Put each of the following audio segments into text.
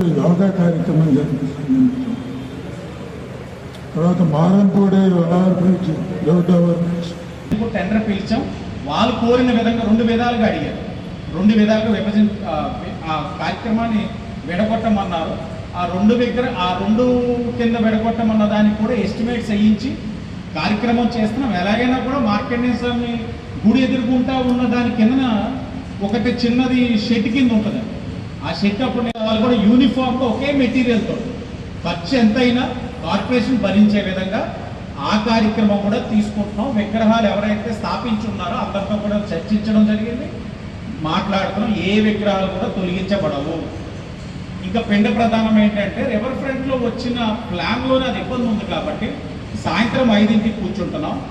యోగా కార్యక్రమం జరుగుతుంది తర్వాత మారంపూడే బ్రిడ్జ్ ఇప్పుడు టెండర్ పిలిచాం. వాళ్ళు కోరిన విధంగా రెండు విధాలుగా అడిగారు. రెండు విధాలుగా విభజన ఆ, కార్యక్రమాన్ని విడగొట్టమన్నారు. ఆ రెండు దగ్గర ఆ రెండు కింద విడగొట్టమన్న దానికి కూడా ఎస్టిమేట్స్ వేయించి కార్యక్రమం చేస్తున్నాం. ఎలాగైనా కూడా మార్కెట్ స్వామి గుడి ఎదుర్కొంటా ఉన్న దాని కింద ఒకటి చిన్నది షెడ్ కింద ఉంటుంది. ఆ షెడ్ అప్పుడు నేను వాళ్ళు కూడా యూనిఫామ్గా ఒకే మెటీరియల్తో ఖర్చు ఎంతైనా కార్పొరేషన్ భరించే విధంగా ఆ కార్యక్రమం కూడా తీసుకుంటున్నాం. విగ్రహాలు ఎవరైతే స్థాపించున్నారో అందరితో కూడా చర్చించడం జరిగింది. మాట్లాడుతున్నాం. ఏ విగ్రహాలు కూడా తొలగించబడవు. ఇంకా పిండ ప్రధానం ఏంటంటే రివర్ ఫ్రంట్లో వచ్చిన ప్లాన్లోనే అది ఇబ్బంది ఉంది కాబట్టి సాయంత్రం ఐదింటికి కూర్చుంటున్నాం.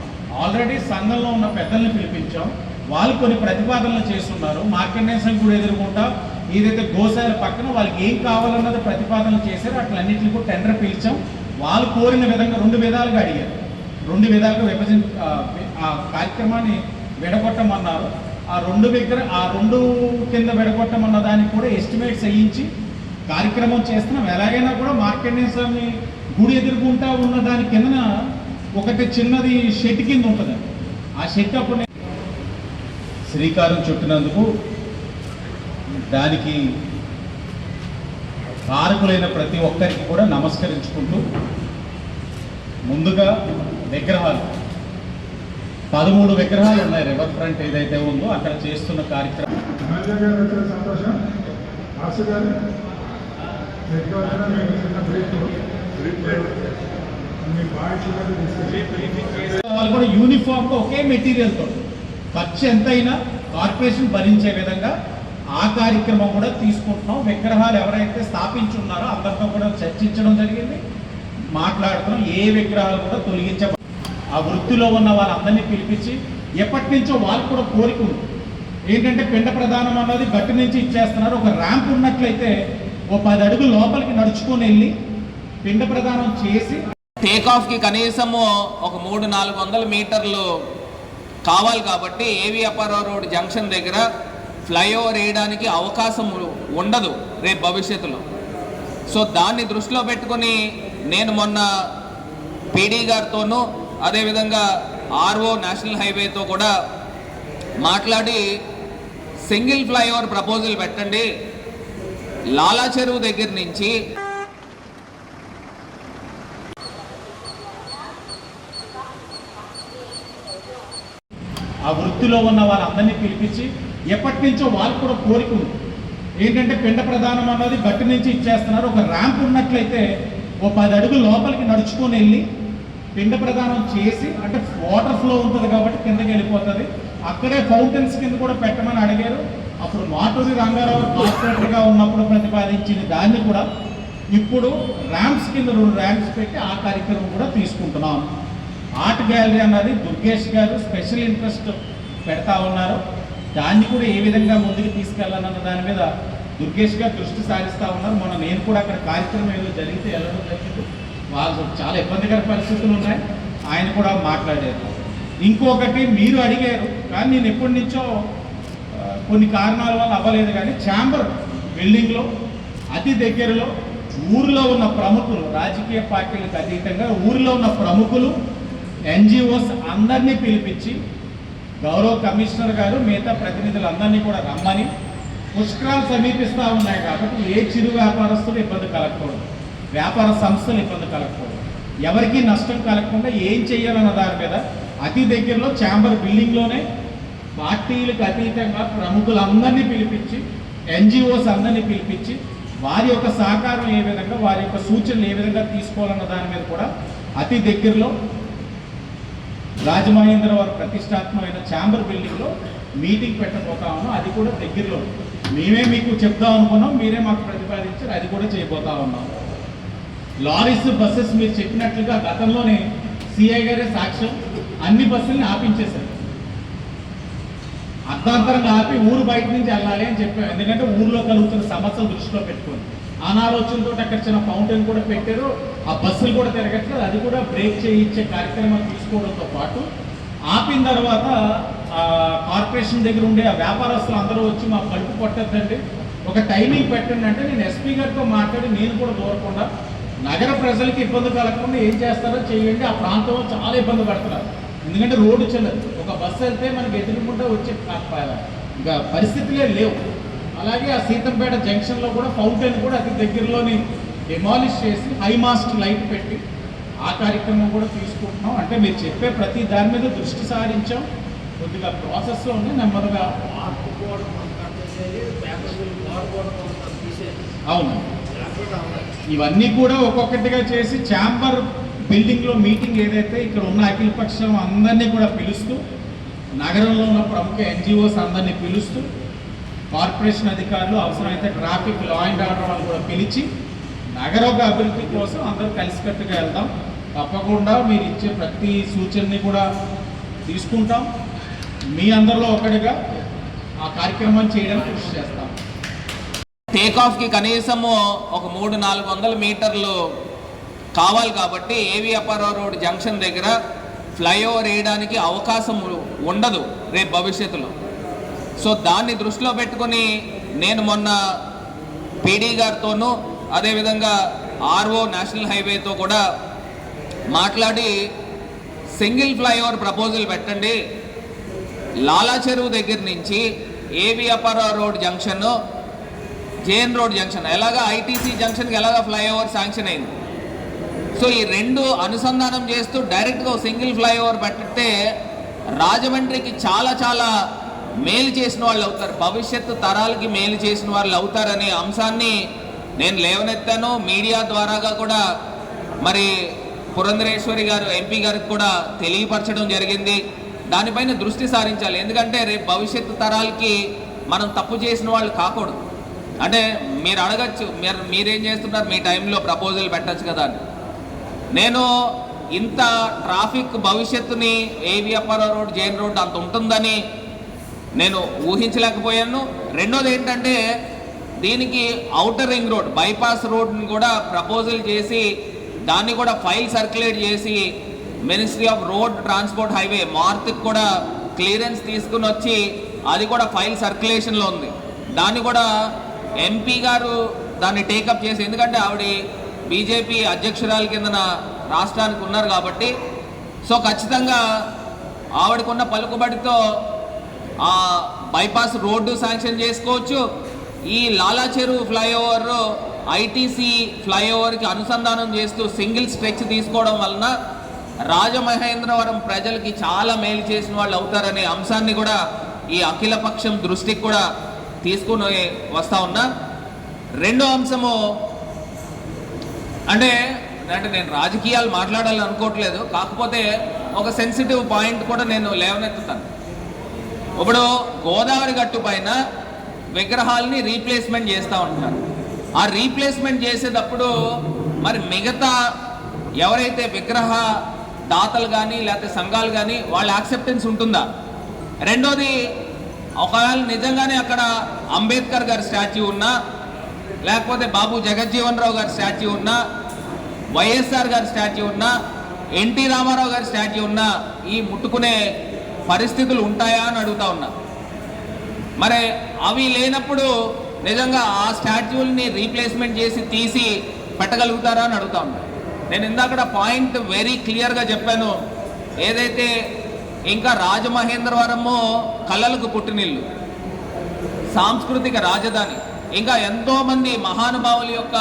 ఆల్రెడీ సంఘంలో ఉన్న పెద్దల్ని పిలిపించాం. వాళ్ళు కొన్ని ప్రతిపాదనలు చేస్తున్నారు. మార్కెట్ కూడా ఎదుర్కొంటా ఏదైతే గోశాల పక్కన వాళ్ళకి ఏం కావాలన్నది ప్రతిపాదనలు చేశారు అట్లన్నింటిని కూడా టెండర్ పిలిచాం. వాళ్ళు కోరిన విధంగా రెండు విధాలుగా అడిగారు. రెండు విధాలుగా విభజన ఆ, కార్యక్రమాన్ని విడగొట్టమన్నారు. ఆ రెండు దగ్గర ఆ రెండు కింద విడగొట్టమన్న దానికి కూడా ఎస్టిమేట్స్ వేయించి కార్యక్రమం చేస్తున్నాం. ఎలాగైనా కూడా మార్కెట్ స్వామి గుడి ఎదుర్కొంటా ఉన్న దాని కిందన ఒకటి చిన్నది షెడ్ కింద ఉంటుంది ఆ షెడ్ అప్పుడు శ్రీకారం చుట్టినందుకు దానికి కారకులైన ప్రతి ఒక్కరికి కూడా నమస్కరించుకుంటూ ముందుగా విగ్రహాలు. పదమూడు విగ్రహాలు ఉన్నాయి. రివర్ ఫ్రంట్ ఏదైతే ఉందో అక్కడ చేస్తున్న కార్యక్రమం. వాళ్ళు కూడా యూనిఫామ్గా ఒకే మెటీరియల్తో ఖర్చు ఎంతైనా కార్పొరేషన్ భరించే విధంగా ఆ కార్యక్రమం కూడా తీసుకుంటున్నాం. విగ్రహాలు ఎవరైతే స్థాపించున్నారో అందరితో కూడా చర్చించడం జరిగింది. మాట్లాడుతున్నాం. ఏ విగ్రహాలు కూడా తొలగించ ఆ వృత్తిలో ఉన్న వాళ్ళందరినీ పిలిపించి ఎప్పటి నుంచో వాళ్ళు కూడా కోరిక ఉంది. ఏంటంటే పిండ ప్రధానం అన్నది గట్టి నుంచి ఇచ్చేస్తున్నారు. ఒక ర్యాంప్ ఉన్నట్లయితే ఓ పది అడుగులు లోపలికి నడుచుకొని వెళ్ళి పిండ ప్రదానం చేసి టేక్ కనీసము ఒక మూడు నాలుగు వందల మీటర్లు కావాలి కాబట్టి A V Apparao road junction దగ్గర ఫ్లైఓవర్ వేయడానికి అవకాశం ఉండదు రేపు భవిష్యత్తులో. సో దాన్ని దృష్టిలో పెట్టుకొని నేను మొన్న పీడీ గారితోనూ అదేవిధంగా ఆర్ఓ నేషనల్ హైవేతో కూడా మాట్లాడి సింగిల్ ఫ్లైఓవర్ ప్రపోజల్ పెట్టండి. లాలా చెరువు దగ్గర నుంచి ఆ వృత్తిలో ఉన్న వాళ్ళందరినీ పిలిపించి ఎప్పటి నుంచో వాళ్ళకు కూడా కోరిక ఉంది. ఏంటంటే పిండ ప్రధానం అన్నది గట్టి నుంచి ఇచ్చేస్తున్నారు. ఒక ర్యాంప్ ఉన్నట్లయితే ఓ పది అడుగులు లోపలికి నడుచుకొని వెళ్ళి పిండ ప్రదానం చేసి అంటే వాటర్ ఫ్లో ఉంటుంది కాబట్టి కిందకి వెళ్ళిపోతుంది. అక్కడే ఫౌంటైన్స్ కింద కూడా పెట్టమని అడిగారు. అప్పుడు మాటూరి రంగారావు కార్పొరేటర్గా ఉన్నప్పుడు ప్రతిపాదించిన దాన్ని కూడా ఇప్పుడు ర్యాంప్స్ కింద రెండు ర్యాంప్స్ పెట్టి ఆ కార్యక్రమం కూడా తీసుకుంటున్నాం. ఆర్ట్ గ్యాలరీ అన్నది దుర్గేష్ గారు స్పెషల్ ఇంట్రెస్ట్ పెడతా ఉన్నారు. దాన్ని కూడా ఏ విధంగా ముందుకు తీసుకెళ్ళాలన్న దాని మీద దుర్గేష్ గారు దృష్టి సారిస్తూ ఉన్నారు. మొన్న నేను కూడా అక్కడ కార్యక్రమం ఏదో జరిగితే వెళ్ళడం జరిగింది. వాళ్ళు చాలా ఇబ్బందికర పరిస్థితులు ఉన్నాయి. ఆయన కూడా మాట్లాడారు. ఇంకొకటి మీరు అడిగారు కానీ నేను ఎప్పటి నుంచో కొన్ని కారణాల వల్ల అవ్వలేదు కానీ ఛాంబర్ బిల్డింగ్లో అతి దగ్గరలో ఊరిలో ఉన్న ప్రముఖులు రాజకీయ పార్టీలకు అతీతంగా ఊరిలో ఉన్న ప్రముఖులు ఎన్జిఓస్ అందరినీ పిలిపించి గౌరవ కమిషనర్ గారు మిగతా ప్రతినిధులందరినీ కూడా రమ్మని పుష్కరాలు సమీపిస్తూ ఉన్నాయి కాబట్టి ఏ చిరు వ్యాపారస్తులు ఇబ్బంది కలగకూడదు. వ్యాపార సంస్థలు ఇబ్బంది కలగకూడదు. ఎవరికీ నష్టం కలగకుండా ఏం చేయాలన్న దాని మీద అతి దగ్గరలో ఛాంబర్ బిల్డింగ్లోనే పార్టీలకు అతీతంగా ప్రముఖులందరినీ పిలిపించి ఎన్జిఓస్ అందరినీ పిలిపించి వారి యొక్క సహకారం ఏ విధంగా వారి యొక్క సూచనలు ఏ విధంగా తీసుకోవాలన్న దాని మీద కూడా అతి దగ్గరలో రాజమహేంద్ర వారి ప్రతిష్టాత్మకమైన ఛాంబర్ బిల్డింగ్లో మీటింగ్ పెట్టబోతా ఉన్నాం అది కూడా దగ్గరలో మేమే మీకు చెప్దాం అనుకున్నాం. మీరే మాకు ప్రతిపాదించారు. అది కూడా చేయబోతా ఉన్నాం లారీస్ బస్సెస్ మీరు చెప్పినట్లుగా గతంలోనే సిఐ గారే సాక్ష్యం. అన్ని బస్సుల్ని ఆపించేశారు. అర్ధాంతరంగా ఆపి ఊరు బయట నుంచి వెళ్ళాలి అని చెప్పారు ఎందుకంటే ఊర్లో కలుగుతున్న సమస్యలు దృష్టిలో పెట్టుకొని అనాలోచనతో అక్కడ చిన్న ఫౌంటైన్ కూడా పెట్టారు. ఆ బస్సులు కూడా తిరగట్లేదు. అది కూడా బ్రేక్ చేయించే కార్యక్రమం తీసుకోవడంతో పాటు ఆపిన తర్వాత ఆ కార్పొరేషన్ దగ్గర ఉండే ఆ వ్యాపారస్తులు అందరూ వచ్చి మా కడుపు పట్టద్దండి. ఒక టైమింగ్ పెట్టండి అంటే నేను ఎస్పీ గారితో మాట్లాడి నేను కూడా దూరకుండా నగర ప్రజలకి ఇబ్బంది కలగకుండా ఏం చేస్తారో చేయండి. ఆ ప్రాంతంలో చాలా ఇబ్బంది పడుతున్నారు. ఎందుకంటే రోడ్డు చెల్లదు ఒక బస్సు వెళ్తే మనకి ఎదురుకుండా వచ్చే ఇంకా పరిస్థితులే లేవు. అలాగే ఆ సీతంపేట జంక్షన్లో కూడా ఫౌంటైన్ కూడా అతి దగ్గరలోని డెమాలిష్ చేసి హై మాస్ట్ లైట్ పెట్టి ఆ కార్యక్రమం కూడా తీసుకుంటున్నాం. అంటే మీరు చెప్పే ప్రతి దాని మీద దృష్టి సారించాం. కొద్దిగా ప్రాసెస్లో ఉంది. నెమ్మదిగా అవును. ఇవన్నీ కూడా ఒక్కొక్కటిగా చేసి ఛాంబర్ బిల్డింగ్లో మీటింగ్ ఏదైతే ఇక్కడ ఉన్న అఖిల పక్షం అందరినీ కూడా పిలుస్తూ నగరంలో ఉన్న ప్రముఖ ఎన్జిఓస్ అందరినీ పిలుస్తూ కార్పొరేషన్ అధికారులు అవసరమైతే ట్రాఫిక్ లా అండ్ ఆర్డర్ వాళ్ళు కూడా పిలిచి నగరోగ అభివృద్ధి కోసం అందరూ కలిసికట్టుగా వెళ్దాం తప్పకుండా మీరు ఇచ్చే ప్రతి సూచనని కూడా తీసుకుంటాం. మీ అందరిలో ఒకటిగా ఆ కార్యక్రమం చేయడానికి కృషి చేస్తాం. టేక్ ఆఫ్కి కనీసము ఒక మూడు నాలుగు వందల మీటర్లు కావాలి కాబట్టి A V Apparao road junction దగ్గర ఫ్లైఓవర్ వేయడానికి అవకాశం ఉండదు రేపు భవిష్యత్తులో. సో దాన్ని దృష్టిలో పెట్టుకొని నేను మొన్న పీడీ గారితోనూ అదేవిధంగా ఆర్ఓ నేషనల్ హైవేతో కూడా మాట్లాడి సింగిల్ ఫ్లైఓవర్ ప్రపోజల్ పెట్టండి. లాలా చెరువు దగ్గర నుంచి A V Apparao road junction J N road junction ఎలాగా ఐటీసీ జంక్షన్కి ఎలాగా ఫ్లైఓవర్ శాంక్షన్ అయింది. సో ఈ రెండు అనుసంధానం చేస్తూ డైరెక్ట్గా సింగిల్ ఫ్లైఓవర్ పెట్టితే రాజమండ్రికి చాలా చాలా మేలు చేసిన వాళ్ళు అవుతారు. భవిష్యత్తు తరాలకి మేలు చేసిన వాళ్ళు అవుతారనే అంశాన్ని నేను లేవనెత్తాను. మీడియా ద్వారాగా కూడా మరి పురంధరేశ్వరి గారు ఎంపీ గారికి కూడా తెలియపరచడం జరిగింది. దానిపైన దృష్టి సారించాలి. ఎందుకంటే రేపు భవిష్యత్తు తరాలకి మనం తప్పు చేసిన వాళ్ళు కాకూడదు. అంటే మీరు అడగచ్చు మీరు మీరేం చేస్తున్నారు? మీ టైంలో ప్రపోజల్ పెట్టచ్చు కదా అని. నేను ఇంత ట్రాఫిక్ భవిష్యత్తుని ఏవి అప్పారావు రోడ్ జైన్ రోడ్ అంత ఉంటుందని నేను ఊహించలేకపోయాను. రెండోది ఏంటంటే దీనికి అవుటర్ రింగ్ రోడ్ బైపాస్ రోడ్ని కూడా ప్రపోజల్ చేసి దాన్ని కూడా ఫైల్ సర్క్యులేట్ చేసి ministry of road transport highway మార్త్కి కూడా క్లియరెన్స్ తీసుకుని వచ్చి అది కూడా ఫైల్ సర్క్యులేషన్లో ఉంది. దాన్ని కూడా ఎంపీ గారు దాన్ని టేకప్ చేసి ఎందుకంటే ఆవిడ బీజేపీ అధ్యక్షురాల కిందన రాష్ట్రానికి ఉన్నారు కాబట్టి సో ఖచ్చితంగా ఆవిడకున్న పలుకుబడితో ఆ బైపాస్ రోడ్డు శాంక్షన్ చేసుకోవచ్చు. ఈ లాలా చెరువు ఫ్లైఓవర్ ఐటీసీ ఫ్లైఓవర్కి అనుసంధానం చేస్తూ సింగిల్ స్ట్రెచ్ తీసుకోవడం వలన రాజమహేంద్రవరం ప్రజలకి చాలా మేలు చేసిన వాళ్ళు అవుతారనే అంశాన్ని కూడా ఈ అఖిలపక్షం దృష్టికి కూడా తీసుకుని వస్తూ ఉన్నా. రెండో అంశము అంటే అంటే నేను రాజకీయాలు మాట్లాడాలని అనుకోవట్లేదు. కాకపోతే ఒక సెన్సిటివ్ పాయింట్ కూడా నేను లేవనెత్తుతాను. ఇప్పుడు గోదావరి గట్టు పైన విగ్రహాలని రీప్లేస్మెంట్ చేస్తూ ఉంటారు ఆ రీప్లేస్మెంట్ చేసేటప్పుడు మరి మిగతా ఎవరైతే విగ్రహ దాతలు కానీ లేకపోతే సంఘాలు కానీ వాళ్ళ యాక్సెప్టెన్స్ ఉంటుందా? రెండోది ఒకవేళ నిజంగానే అక్కడ అంబేద్కర్ గారి స్టాచ్యూ ఉన్నా లేకపోతే బాబు జగజ్జీవన్ రావు గారి స్టాచ్యూ ఉన్నా వైఎస్ఆర్ గారి స్టాచ్యూ ఉన్నా ఎన్టీ రామారావు గారి స్టాచ్యూ ఉన్నా ఈ ముట్టుకునే పరిస్థితులు ఉంటాయా అని అడుగుతా ఉన్నా. మరి అవి లేనప్పుడు నిజంగా ఆ స్టాట్యూల్ని రీప్లేస్మెంట్ చేసి తీసి పెట్టగలుగుతారా అని అడుగుతా ఉన్నా. నేను ఇందాక పాయింట్ వెరీ క్లియర్గా చెప్పాను. ఏదైతే ఇంకా రాజమహేంద్రవరము కళలకు పుట్టినిల్లు సాంస్కృతిక రాజధాని ఇంకా ఎంతోమంది మహానుభావుల యొక్క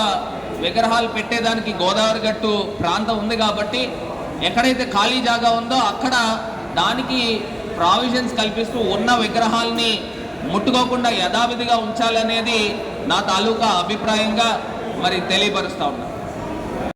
విగ్రహాలు పెట్టేదానికి గోదావరి గట్టు ప్రాంతం ఉంది కాబట్టి ఎక్కడైతే ఖాళీ జాగా ఉందో అక్కడ దానికి ప్రావిజన్స్ కల్పిస్తూ ఉన్న విగ్రహాల్ని ముట్టుకోకుండా యథావిధిగా ఉంచాలనేది నా తాలూకా అభిప్రాయంగా మరి తెలియపరుస్తా ఉన్నాను